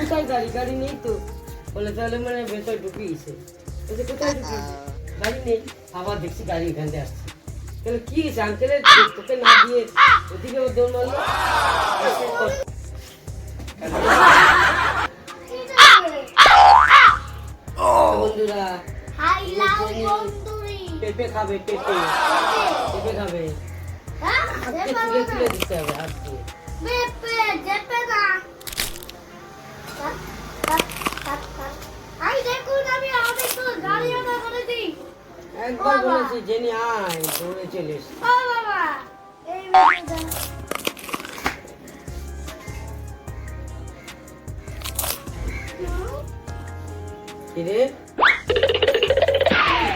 কোথায় গাড়ি গাড়ি নেই তো। বলে, তাহলে মানে ভেতর ঢুকিয়েছে। বলছে, কোথায় ঢুকিয়েছে? গাড়ি নেই। আবার দেখছি গাড়ি এখান থেকে আসছে। তাহলে কি হয়েছে? আঙ্কেলের তোকে না দিয়ে ওদিকে দৌড় মারলো? পেঁপে খাবে পেঁপে। পেঁপে খাবে। হ্যাঁ তুলে দিতে হবে হাত দিয়ে একবার বলেছি জেনি আয় দৌড়ে চলে এসে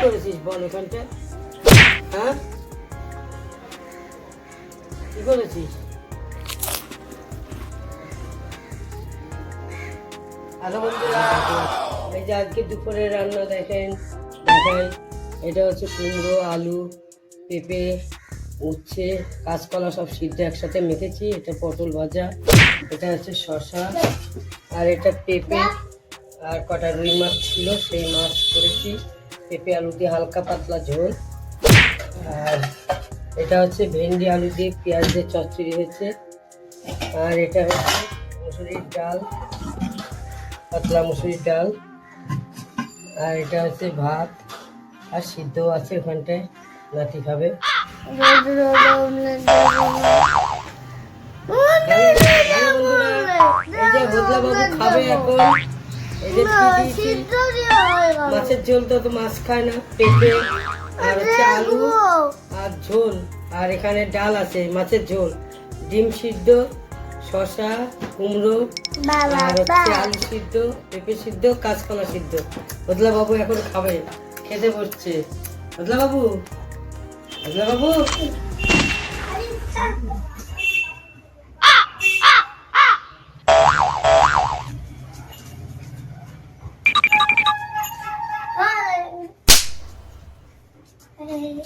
করেছিস বল এখানটা হ্যাঁ? কি করেছিস? আলো বন্ধুরা, এই যে আজকে দুপুরে রান্না দেখেন দেখাই এটা হচ্ছে কুমড়ো, আলু, পেঁপে, উচ্ছে, কাঁচকলা সব সিদ্ধ একসাথে মেখেছি, এটা পটল ভাজা, এটা হচ্ছে শসা, আর এটা পেঁপে, আর কটা রুই মাছ ছিল, সেই মাছ করেছি। পেঁপে আলু দিয়ে হালকা পাতলা ঝোল। আর এটা হচ্ছে ভেন্ডি আলু দিয়ে পেঁয়াজ দিয়ে চচ্চড়ি হয়েছে। আর এটা হচ্ছে মুসুরির ডাল পাতলা মুসুরির ডাল। আর এটা হচ্ছে ভাত। আর সিদ্ধ আছে ওখানটায় নাতি খাবে। এই যে হোদলা বাবু খাবে এখন। মাছের ঝোল তো তো মাছ খায় না পেঁপে আর হচ্ছে আলু আর ঝোল। আর এখানে ডাল আছে মাছের ঝোল। ডিম সিদ্ধ শসা কুমড়ো আর হচ্ছে আলু সিদ্ধ পেঁপে সিদ্ধ কাঁচকলা সিদ্ধ। বদলা বাবু এখন খাবে খেতে বসছে। বদলা বাবু বদলা বাবু Hey.